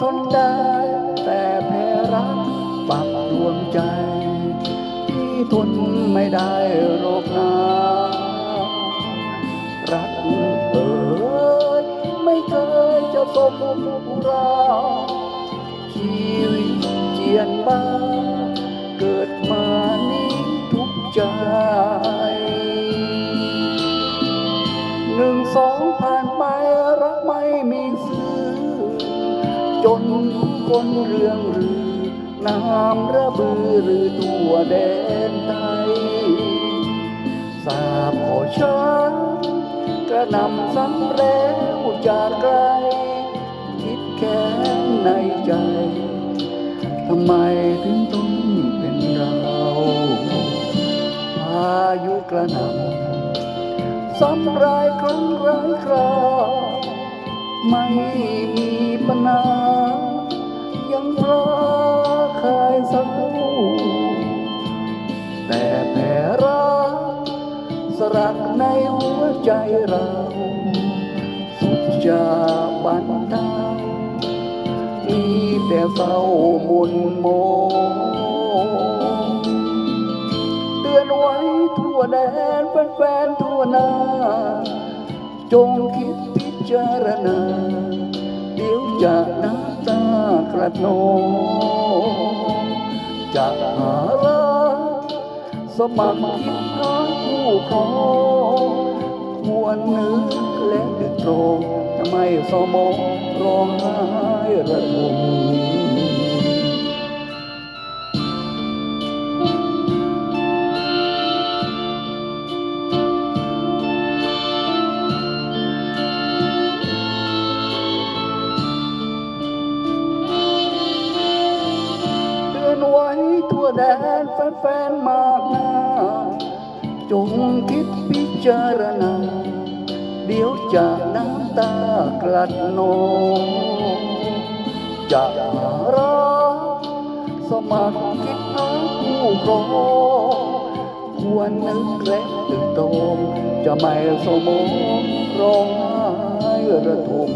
ทนได้แต่แพ้รักปักดวงใจ ที่ทนไม่ได้โรคนารักเอ่ยไม่เคยจะสมราชีวิตเจียนบ้า เกิดมานี้ทุกใจหนึ่งสอง นผู้คนเรื่องรือ น้ำระบือหรือทั่วแดนไทยทราบขอช้างกระนำซ้ำแล้วจากไกล คิดแค้นในใจ ทำไมถึงต้องเป็นเราพายุกระนำซ้ำรายครั้งรายคราวไม่มีปัญหา ยังพระคายเศร้แต่แผลรักสรักในหัวใจเรา สุดจะบันเทามีแต่เศร้ามุนโมงเตือนไว้ทั่วแดนแฟนๆทั่วหน้า จงคิดพิจารณา เดี๋ยวจะน้ำตา กระโนจะหารักสมัครคิดหาคู่ครองควรนึกและดึกตรงจะไม่สมองร้องไห้ระทม แฟนๆมากหน้าจงคิดพิจารณา เดี๋ยวจะน้ำตากลัดนองจะหารักสมัครคิดหาคู่ครองควรนึกและตึกตรงจะไม่สมองร้องไห้ระทม